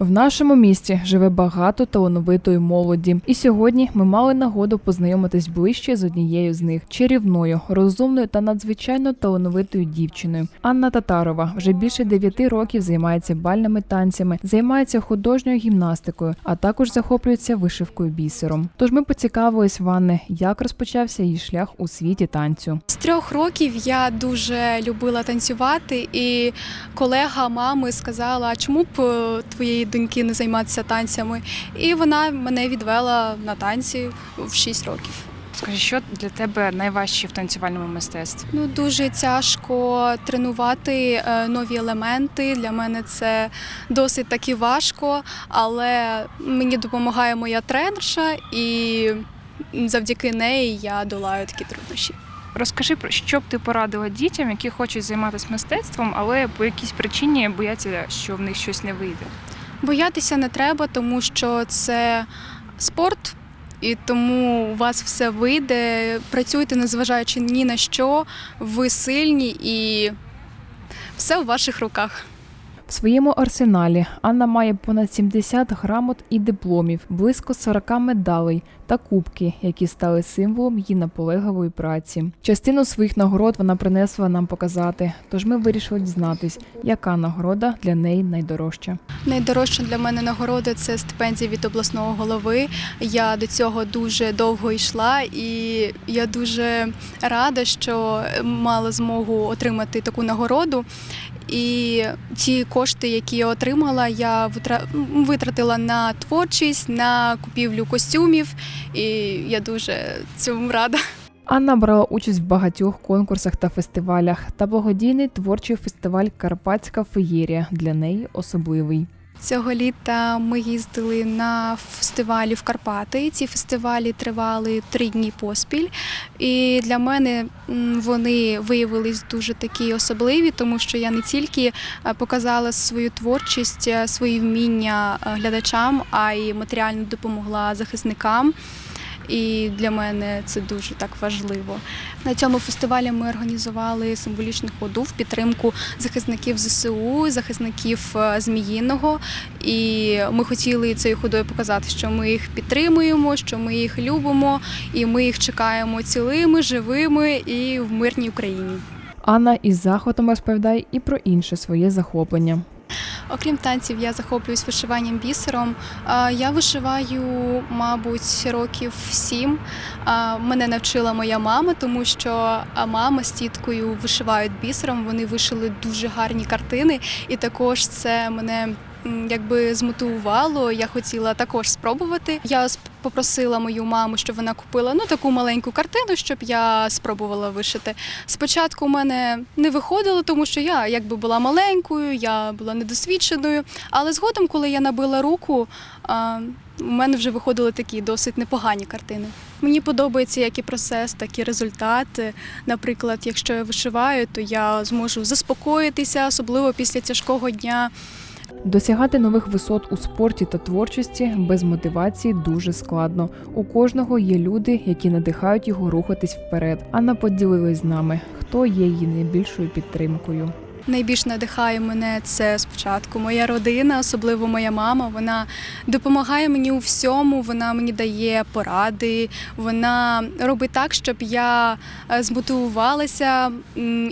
В нашому місті живе багато талановитої молоді, і сьогодні ми мали нагоду познайомитись ближче з однією з них чарівною, розумною та надзвичайно талановитою дівчиною. Анна Татарова вже більше дев'яти років займається бальними танцями, займається художньою гімнастикою, а також захоплюється вишивкою бісером. Тож ми поцікавились в як розпочався її шлях у світі танцю. З трьох років я дуже любила танцювати, і колега мами сказала, чому б е, твоєї доньки не займатися танцями? І вона мене відвела на танці в 6 років. Скажи, що для тебе найважче в танцювальному мистецтві? Ну дуже тяжко тренувати е, нові елементи. Для мене це досить таки важко, але мені допомагає моя тренерша, і завдяки неї я долаю такі труднощі. Розкажи що б ти порадила дітям, які хочуть займатися мистецтвом, але по якійсь причині бояться, що в них щось не вийде. Боятися не треба, тому що це спорт, і тому у вас все вийде. Працюйте, незважаючи ні на що, ви сильні і все в ваших руках. В своєму арсеналі Анна має понад 70 грамот і дипломів, близько 40 медалей та кубки, які стали символом її наполегливої праці. Частину своїх нагород вона принесла нам показати, тож ми вирішили дізнатись, яка нагорода для неї найдорожча. Найдорожча для мене нагорода це стипендія від обласного голови. Я до цього дуже довго йшла, і я дуже рада, що мала змогу отримати таку нагороду. І ті кошти, які я отримала, я витра- витратила на творчість, на купівлю костюмів, і я дуже цьому рада. Анна брала участь в багатьох конкурсах та фестивалях, та благодійний творчий фестиваль Карпатська феєрія для неї особливий. Цього літа ми їздили на фестивалі в Карпати. Ці фестивалі тривали три дні поспіль. І для мене вони виявились дуже такі особливі, тому що я не тільки е, показала свою творчість, е, свої вміння е, глядачам, а й матеріально допомогла захисникам. І для мене це дуже так важливо. На цьому фестивалі ми організували символічну ходу в підтримку захисників ЗСУ, захисників е, Зміїного. І ми хотіли цією ходою показати, що ми їх підтримуємо, що ми їх любимо, і ми їх чекаємо цілими, живими і в мирній Україні. Анна із захватом розповідає і про інше своє захоплення. Окрім танців, я захоплююсь вишиванням бісером. Я вишиваю, мабуть, років сім. Мене навчила моя мама, тому що мама з тіткою вишивають бісером. Вони вишили дуже гарні картини, і також це мене. Якби змотивувало, я хотіла також спробувати. Я попросила мою маму, щоб вона купила ну таку маленьку картину, щоб я спробувала вишити. Спочатку у мене не виходило, тому що я якби була маленькою, я була недосвідченою. Але згодом, коли я набила руку, у мене вже виходили такі досить непогані картини. Мені подобається як і процес, так і результат. Наприклад, якщо я вишиваю, то я зможу заспокоїтися, особливо після тяжкого дня. Досягати нових висот у спорті та творчості без мотивації дуже складно. У кожного є люди, які надихають його рухатись вперед. Анна поділилась з нами, хто є її найбільшою підтримкою. Найбільш надихає мене це спочатку моя родина, особливо моя мама. Вона допомагає мені у всьому. Вона мені дає поради. Вона робить так, щоб я е, змотивувалася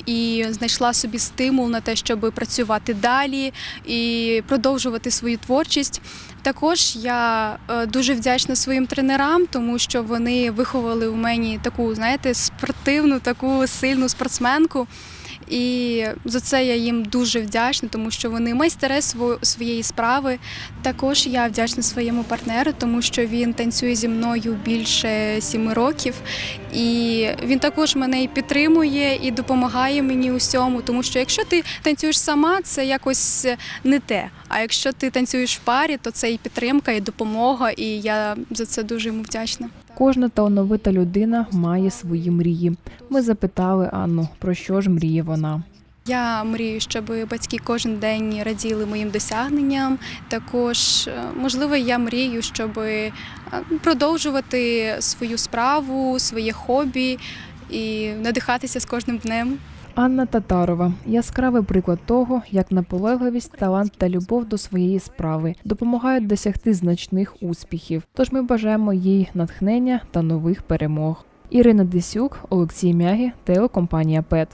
і знайшла собі стимул на те, щоб працювати далі і продовжувати свою творчість. Також я е, дуже вдячна своїм тренерам, тому що вони виховали в мені таку, знаєте, спортивну, таку сильну спортсменку. І за це я їм дуже вдячна, тому що вони майстери сво- своєї справи. Також я вдячна своєму партнеру, тому що він танцює зі мною більше сіми років, і він також мене і підтримує і допомагає мені усьому. Тому що якщо ти танцюєш сама, це якось не те. А якщо ти танцюєш в парі, то це і підтримка, і допомога. І я за це дуже йому вдячна. Кожна талановита людина має свої мрії. Ми запитали Анну, про що ж мріє вона. Я мрію, щоб батьки кожен день раділи моїм досягненням. Також, е, можливо, я мрію, щоб е, продовжувати свою справу, своє хобі і надихатися з кожним днем. Анна Татарова яскравий приклад того, як наполегливість, талант та любов до своєї справи допомагають досягти значних успіхів. Тож ми бажаємо їй натхнення та нових перемог. Ірина Десюк, Олексій Мягі, телекомпанія ПЕТ.